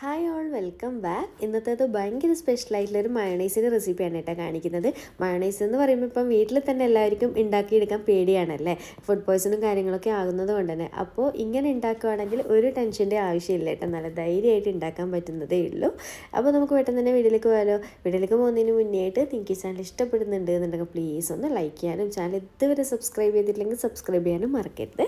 Hi all welcome back ഇന്നത്തേത് ഭയങ്കര ഒരു മയണൈസിന്റെ റെസിപ്പിയാണ് കേട്ടോ കാണിക്കുന്നത്. മയണൈസ് എന്ന് പറയുമ്പോൾ ഇപ്പം വീട്ടിൽ തന്നെ എല്ലാവർക്കും ഉണ്ടാക്കിയെടുക്കാൻ പേടിയാണല്ലേ? ഫുഡ് പോയ്സണും കാര്യങ്ങളൊക്കെ ആകുന്നത് കൊണ്ട് തന്നെ. അപ്പോൾ ഇങ്ങനെ ഉണ്ടാക്കുകയാണെങ്കിൽ ഒരു ടെൻഷന്റെ ആവശ്യമില്ല കേട്ടോ. നല്ല ധൈര്യമായിട്ട് ഉണ്ടാക്കാൻ പറ്റുന്നതേ ഉള്ളൂ. അപ്പോൾ നമുക്ക് പെട്ടെന്ന് തന്നെ വീട്ടിലേക്ക് പോയാലോ? വീട്ടിലേക്ക് പോകുന്നതിന് മുന്നേ ആയിട്ട് നിങ്ങൾക്ക് ഈ ചാനൽ ഇഷ്ടപ്പെടുന്നുണ്ട് എന്നുണ്ടെങ്കിൽ പ്ലീസ് ഒന്ന് ലൈക്ക് ചെയ്യാനും ചാനൽ ഇതുവരെ സബ്സ്ക്രൈബ് ചെയ്തിട്ടില്ലെങ്കിൽ സബ്സ്ക്രൈബ് ചെയ്യാനും മറക്കരുത്.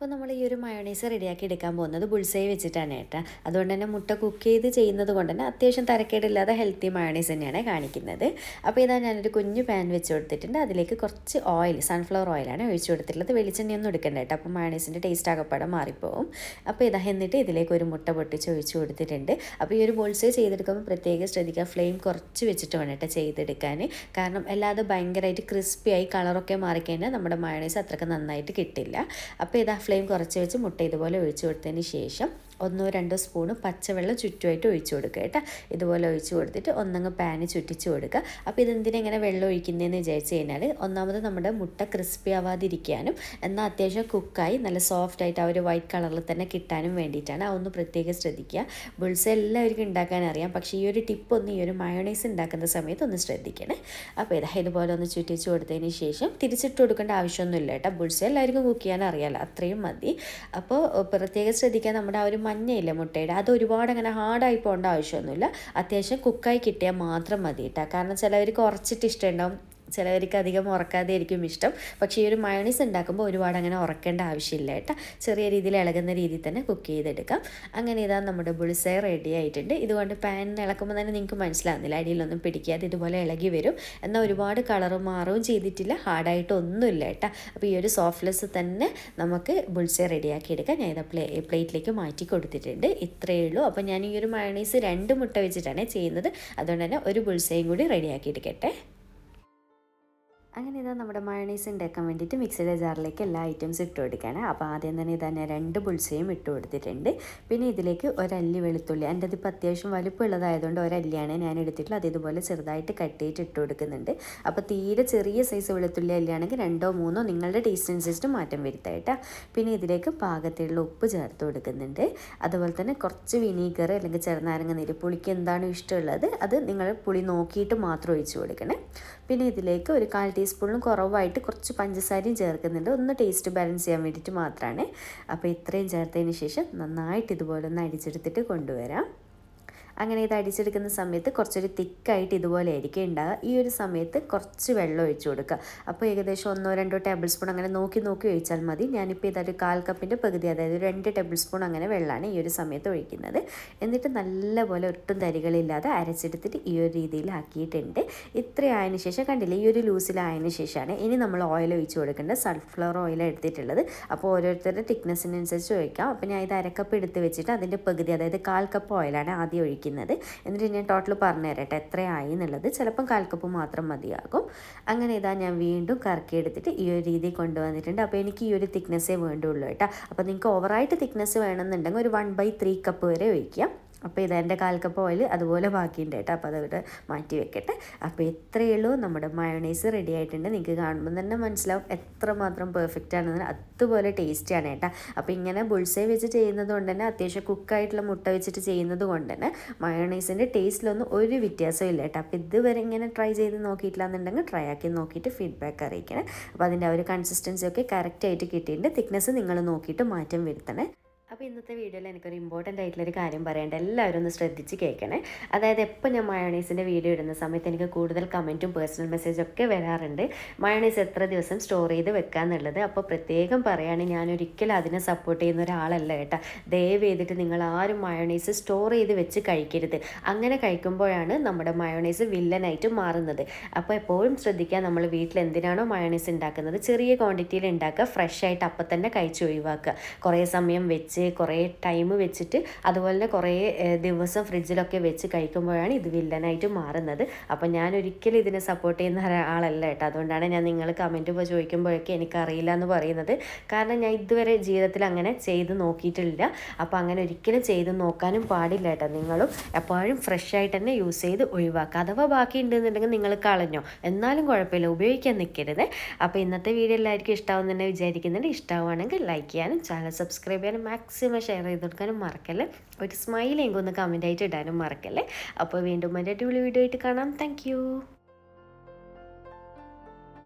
അപ്പോൾ നമ്മൾ ഈ ഒരു മയോണൈസ് റെഡിയാക്കി എടുക്കാൻ പോകുന്നത് ബുൾസൈ വെച്ചിട്ടാണ് കേട്ടോ. അതുകൊണ്ട് തന്നെ മുട്ട കുക്ക് ചെയ്ത് ചെയ്യുന്നത് കൊണ്ട് തന്നെ അത്യാവശ്യം തരക്കേടില്ലാതെ ഹെൽത്തി മയോണൈസ് തന്നെയാണ് കാണിക്കുന്നത്. അപ്പോൾ ഇതാ ഞാനൊരു കുഞ്ഞു പാൻ വെച്ച് കൊടുത്തിട്ടുണ്ട്. അതിലേക്ക് കുറച്ച് ഓയിൽ സൺഫ്ലവർ ഓയിലാണ് ഒഴിച്ചു കൊടുത്തിട്ടുള്ളത്. വെളിച്ചെണ്ണയൊന്നും എടുക്കണ്ട കേട്ടോ. അപ്പോൾ മയോണൈസിന്റെ ടേസ്റ്റ് ആകപ്പാടെ മാറിപ്പോവും. അപ്പോൾ ഇതാ എന്നിട്ട് ഇതിലേക്ക് ഒരു മുട്ട പൊട്ടിച്ച് ഒഴിച്ചു കൊടുത്തിട്ടുണ്ട്. അപ്പോൾ ഈ ഒരു ബുൾസൈ ചെയ്തെടുക്കുമ്പോൾ പ്രത്യേകം ശ്രദ്ധിക്കുക. ഫ്ലെയിം കുറച്ച് വെച്ചിട്ട് വേണം കേട്ടോ ചെയ്തെടുക്കാൻ. കാരണം അല്ലാതെ ഭയങ്കരമായിട്ട് ക്രിസ്പിയായി കളറൊക്കെ മാറിക്കഴിഞ്ഞാൽ നമ്മുടെ മയോണൈസ് അത്രയ്ക്ക് നന്നായിട്ട് കിട്ടില്ല. അപ്പോൾ ഇതാ ഫ്ലെയിം കുറച്ച് വെച്ച് മുട്ട ഇതുപോലെ ഒഴിച്ചു കൊടുത്തതിന് ശേഷം ഒന്നോ രണ്ടോ സ്പൂണ് പച്ചവെള്ളം ചുറ്റുമായിട്ട് ഒഴിച്ചു കൊടുക്കുക കേട്ടോ. ഇതുപോലെ ഒഴിച്ചു കൊടുത്തിട്ട് ഒന്നങ്ങ് പാന് ചുറ്റിച്ച് കൊടുക്കുക. അപ്പോൾ ഇതെന്തിനാ ഇങ്ങനെ വെള്ളം ഒഴിക്കുന്നതെന്ന് വിചാരിച്ച് കഴിഞ്ഞാൽ ഒന്നാമത് നമ്മുടെ മുട്ട ക്രിസ്പി ആവാതിരിക്കാനും എന്നാൽ അത്യാവശ്യം കുക്കായി നല്ല സോഫ്റ്റ് ആയിട്ട് ആ ഒരു വൈറ്റ് കളറിൽ തന്നെ കിട്ടാനും വേണ്ടിയിട്ടാണ് അതൊന്ന് പ്രത്യേകം ശ്രദ്ധിക്കുക. ബുൾസ് എല്ലാവർക്കും ഉണ്ടാക്കാൻ അറിയാം. പക്ഷേ ഈ ഒരു ടിപ്പ് ഒന്ന് ഈ ഒരു മയോണൈസ് ഉണ്ടാക്കുന്ന സമയത്ത് ഒന്ന് ശ്രദ്ധിക്കണേ. അപ്പോൾ ഇതാ ഇതുപോലെ ഒന്ന് ചുറ്റിച്ച് കൊടുത്തതിന് ശേഷം തിരിച്ചിട്ട് കൊടുക്കേണ്ട ആവശ്യമൊന്നുമില്ല കേട്ടോ. ബുൾസ് എല്ലാവർക്കും കുക്ക് ചെയ്യാൻ അറിയാമല്ലോ അത്രയും മതി. അപ്പോൾ പ്രത്യേകം ശ്രദ്ധിക്കാൻ നമ്മുടെ ആ ഒരു മഞ്ഞയില്ല മുട്ടയുടെ? അത് ഒരുപാട് അങ്ങനെ ഹാർഡായി പോകേണ്ട ആവശ്യമൊന്നുമില്ല. അത്യാവശ്യം കുക്കായി കിട്ടിയാൽ മാത്രം മതി കേട്ടോ കാരണം ചിലവർക്ക് കുറച്ചിട്ട് ഇഷ്ടമുണ്ടാവും ചിലവർക്ക് അധികം ഉറക്കാതെ ആയിരിക്കും ഇഷ്ടം. പക്ഷേ ഈ ഒരു മയണീസ് ഉണ്ടാക്കുമ്പോൾ ഒരുപാട് അങ്ങനെ ഉറക്കേണ്ട ആവശ്യമില്ല കേട്ടോ. ചെറിയ രീതിയിൽ ഇളകുന്ന രീതിയിൽ തന്നെ കുക്ക് ചെയ്തെടുക്കാം. അങ്ങനെ ഇതാ നമ്മുടെ ബുളിസൈ റെഡി ആയിട്ടുണ്ട്. ഇതുകൊണ്ട് പാൻ ഇളക്കുമ്പോൾ തന്നെ നിങ്ങൾക്ക് മനസ്സിലാകുന്നില്ല അടിയിലൊന്നും പിടിക്കാതെ ഇതുപോലെ ഇളകി വരും. എന്നാൽ ഒരുപാട് കളർ മാറുകയും ചെയ്തിട്ടില്ല. ഹാർഡായിട്ട് ഒന്നുമില്ല കേട്ടോ. അപ്പോൾ ഈ ഒരു സോഫ്റ്റ്നെസ് തന്നെ നമുക്ക് ബുൾസൈ റെഡിയാക്കി എടുക്കാം. ഞാൻ ഇത് പ്ലേ പ്ലേറ്റിലേക്ക് മാറ്റി കൊടുത്തിട്ടുണ്ട്. ഇത്രയേ ഉള്ളൂ. അപ്പോൾ ഞാൻ ഈ ഒരു മയണീസ് രണ്ട് മുട്ട വെച്ചിട്ടാണ് ചെയ്യുന്നത്. അതുകൊണ്ട് തന്നെ ഒരു ബുൾസയും കൂടി റെഡിയാക്കി എടുക്കട്ടെ. അങ്ങനെ ഇതാ നമ്മുടെ മയണൈസ് ഉണ്ടാക്കാൻ വേണ്ടിയിട്ട് മിക്സിയുടെ ജാറിലേക്ക് എല്ലാ ഐറ്റംസ് ഇട്ട് കൊടുക്കുകയാണ്. അപ്പോൾ ആദ്യം തന്നെ ഇതാ ഞാൻ രണ്ട് പുൾസയും ഇട്ട് കൊടുത്തിട്ടുണ്ട്. പിന്നെ ഇതിലേക്ക് ഒരല്ലി വെളുത്തുള്ളി എന്റെ അതിപ്പോൾ അത്യാവശ്യം വലുപ്പമുള്ളതായതുകൊണ്ട് ഒരല്ലിയാണ് ഞാൻ എടുത്തിട്ടുള്ളത്. അത് ഇതുപോലെ ചെറുതായിട്ട് കട്ട് ചെയ്തിട്ട് ഇട്ട് കൊടുക്കുന്നുണ്ട്. അപ്പോൾ തീരെ ചെറിയ സൈസ് വെളുത്തുള്ളി അല്ലിയാണെങ്കിൽ രണ്ടോ മൂന്നോ നിങ്ങളുടെ ടേസ്റ്റ് അനുസരിച്ച് മാറ്റം വരുത്തായിട്ടാ പിന്നെ ഇതിലേക്ക് പാകത്തിലുള്ള ഉപ്പ് ചേർത്ത് കൊടുക്കുന്നുണ്ട്. അതുപോലെ തന്നെ കുറച്ച് വിനീഗർ അല്ലെങ്കിൽ ചെറുനാരങ്ങ നീര് പുളിക്ക് എന്താണോ ഇഷ്ടമുള്ളത് അത് നിങ്ങൾ പുളി നോക്കിയിട്ട് മാത്രം ഒഴിച്ചു കൊടുക്കണേ. പിന്നെ ഇതിലേക്ക് ഒരു കാൽ ടീസ്പൂണിലും കുറവായിട്ട് കുറച്ച് പഞ്ചസാരയും ചേർക്കുന്നുണ്ട്. ഒന്ന് ടേസ്റ്റ് ബാലൻസ് ചെയ്യാൻ വേണ്ടിയിട്ട് മാത്രമാണ് അപ്പോൾ ഇത്രയും ചേർത്തതിന് ശേഷം നന്നായിട്ട് ഇതുപോലെ ഒന്ന് അടിച്ചെടുത്തിട്ട് കൊണ്ടുവരാം. അങ്ങനെ ഇത് അടിച്ചെടുക്കുന്ന സമയത്ത് കുറച്ചൊരു തിക്കായിട്ട് ഇതുപോലെ ആയിരിക്കും ഉണ്ടാകുക ഈ ഒരു സമയത്ത് കുറച്ച് വെള്ളം ഒഴിച്ചു കൊടുക്കുക അപ്പോൾ ഏകദേശം ഒന്നോ രണ്ടോ ടേബിൾ സ്പൂൺ അങ്ങനെ നോക്കി നോക്കി ഒഴിച്ചാൽ മതി. ഞാനിപ്പോൾ ഇതൊരു കാൽ കപ്പിന്റെ പകുതി അതായത് രണ്ട് ടേബിൾ സ്പൂൺ അങ്ങനെ വെള്ളമാണ് ഈ ഒരു സമയത്ത് ഒഴിക്കുന്നത്. എന്നിട്ട് നല്ലപോലെ ഒട്ടും തരികളില്ലാതെ അരച്ചെടുത്തിട്ട് ഈ ഒരു രീതിയിലാക്കിയിട്ടുണ്ട്. ഇത്രയായതിനു ശേഷം കണ്ടില്ലേ ഈ ഒരു ലൂസിലായതിനു ശേഷമാണ് ഇനി നമ്മൾ ഓയിൽ ഒഴിച്ചു കൊടുക്കേണ്ടത്. സൺഫ്ലവർ ഓയിൽ എടുത്തിട്ടുള്ളത്. അപ്പോൾ ഓരോരുത്തരുടെ തിക്നെസ്സിനനുസരിച്ച് ഒഴിക്കാം. അപ്പോൾ ഞാൻ ഇത് അരക്കപ്പ് എടുത്ത് വെച്ചിട്ട് അതിന്റെ പകുതി അതായത് കാൽ കപ്പ് ഓയിലാണ് ആദ്യം ഒഴിക്കുന്നത്. ഒഴിക്കുന്നത് എന്നിട്ട് ഞാൻ ടോട്ടൽ പറഞ്ഞു തരട്ടെ എത്രയായി എന്നുള്ളത്. ചിലപ്പം കാൽക്കപ്പ് കപ്പ് മാത്രം മതിയാകും. അങ്ങനെ ഇതാ ഞാൻ വീണ്ടും കറക്കി എടുത്തിട്ട് ഈ ഒരു രീതിയിൽ കൊണ്ടുവന്നിട്ടുണ്ട്. അപ്പോൾ എനിക്ക് ഈ ഒരു തിക്നെസ്സേ വേണ്ടുള്ളൂ കേട്ടോ. അപ്പോൾ നിങ്ങൾക്ക് ഓവറായിട്ട് തിക്നെസ് വേണമെന്നുണ്ടെങ്കിൽ ഒരു വൺ ബൈ ത്രീ കപ്പ് വരെ ഒഴിക്കാം. അപ്പോൾ ഇതെന്റെ എന്റെ കപ്പ് ഓയിൽ അതുപോലെ ബാക്കിയുണ്ട് കേട്ടോ. അപ്പോൾ അതവിടെ മാറ്റി വെക്കട്ടെ. അപ്പോൾ ഇത്രയേ ഉള്ളൂ. നമ്മുടെ മയോണൈസ് റെഡി ആയിട്ടുണ്ട്. നിങ്ങൾക്ക് കാണുമ്പോൾ തന്നെ മനസ്സിലാവും എത്രമാത്രം പെർഫെക്റ്റ് ആണെന്ന് അതുപോലെ ടേസ്റ്റിയാണ് കേട്ടോ. അപ്പോൾ ഇങ്ങനെ ബുൾസേ വെച്ച് ചെയ്യുന്നത് കൊണ്ട് തന്നെ അത്യാവശ്യം കുക്കായിട്ടുള്ള മുട്ട വെച്ചിട്ട് ചെയ്യുന്നത് കൊണ്ട് തന്നെ മയോണൈസിന്റെ ടേസ്റ്റിലൊന്നും ഒരു വ്യത്യാസവും ഇല്ല കേട്ടോ. അപ്പോൾ ഇതുവരെ ഇങ്ങനെ ട്രൈ ചെയ്ത് നോക്കിയിട്ടില്ല എന്നുണ്ടെങ്കിൽ ട്രൈ ആക്കി നോക്കിയിട്ട് ഫീഡ്ബാക്ക് അറിയിക്കണം. അപ്പോൾ അതിന്റെ ആ ഒരു കൺസിസ്റ്റൻസി ഒക്കെ കറക്റ്റായിട്ട് കിട്ടിയിട്ടുണ്ട്. തിക്നെസ് നിങ്ങൾ നോക്കിയിട്ട് മാറ്റം വരുത്തണേ. അപ്പോൾ ഇന്നത്തെ വീഡിയോയിൽ എനിക്കൊരു ഇമ്പോർട്ടന്റ് ആയിട്ടുള്ളൊരു കാര്യം പറയേണ്ട എല്ലാവരും ഒന്ന് ശ്രദ്ധിച്ച് കേൾക്കണേ. അതായത് എപ്പോൾ ഞാൻ മയോണൈസിന്റെ വീഡിയോ ഇടുന്ന സമയത്ത് എനിക്ക് കൂടുതൽ കമന്റും പേഴ്സണൽ മെസ്സേജും ഒക്കെ വരാറുണ്ട്. മയോണൈസ് എത്ര ദിവസം സ്റ്റോർ ചെയ്ത് വെക്കാന്നുള്ളത് അപ്പോൾ പ്രത്യേകം പറയുകയാണെങ്കിൽ ഞാൻ ഒരിക്കലും അതിനെ സപ്പോർട്ട് ചെയ്യുന്ന ഒരാളല്ല കേട്ടോ. ദയവ് ചെയ്തിട്ട് നിങ്ങൾ ആരും മയോണൈസ് സ്റ്റോർ ചെയ്ത് വെച്ച് കഴിക്കരുത്. അങ്ങനെ കഴിക്കുമ്പോഴാണ് നമ്മുടെ മയോണൈസ് വില്ലനായിട്ട് മാറുന്നത്. അപ്പോൾ എപ്പോഴും ശ്രദ്ധിക്കുക നമ്മൾ വീട്ടിൽ എന്തിനാണോ മയോണൈസ് ഉണ്ടാക്കുന്നത് ചെറിയ ക്വാണ്ടിറ്റിയിൽ ഉണ്ടാക്കുക ഫ്രഷ് ആയിട്ട് അപ്പം തന്നെ കഴിച്ച് ഒഴിവാക്കുക. കുറേ സമയം വെച്ച് കുറേ ടൈം വെച്ചിട്ട് അതുപോലെ കുറേ ദിവസം ഫ്രിഡ്ജിലൊക്കെ വെച്ച് കഴിക്കുമ്പോഴാണ് ഇത് വില്ലനായിട്ട് മാറുന്നത്. അപ്പോൾ ഞാൻ ഒരിക്കലും ഇതിനെ സപ്പോർട്ട് ചെയ്യുന്ന ഒരാളല്ല കേട്ടോ. അതുകൊണ്ടാണ് ഞാൻ നിങ്ങൾ കമന്റ് ഇപ്പോൾ ചോദിക്കുമ്പോഴൊക്കെ എനിക്കറിയില്ല എന്ന് പറയുന്നത്. കാരണം ഞാൻ ഇതുവരെ ജീവിതത്തിൽ അങ്ങനെ ചെയ്ത് നോക്കിയിട്ടില്ല. അപ്പോൾ അങ്ങനെ ഒരിക്കലും ചെയ്ത് നോക്കാനും പാടില്ല കേട്ടോ. നിങ്ങളും എപ്പോഴും ഫ്രഷ് ആയിട്ട് തന്നെ യൂസ് ചെയ്ത് ഒഴിവാക്കുക. അഥവാ ബാക്കി ഉണ്ടെന്നുണ്ടെങ്കിൽ നിങ്ങൾ കളഞ്ഞോ. എന്നാലും കുഴപ്പമില്ല ഉപയോഗിക്കാൻ നിൽക്കരുത്. അപ്പോൾ ഇന്നത്തെ വീഡിയോ എല്ലാവർക്കും ഇഷ്ടമാവും വിചാരിക്കുന്നുണ്ട്. ഇഷ്ടമാവുകയാണെങ്കിൽ ലൈക്ക് ചെയ്യാനും ചാനൽ സബ്സ്ക്രൈബ് ചെയ്യാനും മാക്സിമം മാക്സിമം ഷെയർ ചെയ്ത് കൊടുക്കാനും മറക്കല്ലേ. ഒരു സ്മൈലെങ്കിൽ ഒന്ന് കമന്റ് ആയിട്ട് ഇടാനും മറക്കല്ലേ. അപ്പോൾ വീണ്ടും അടിപൊളി വീഡിയോ ആയിട്ട് കാണാം. താങ്ക്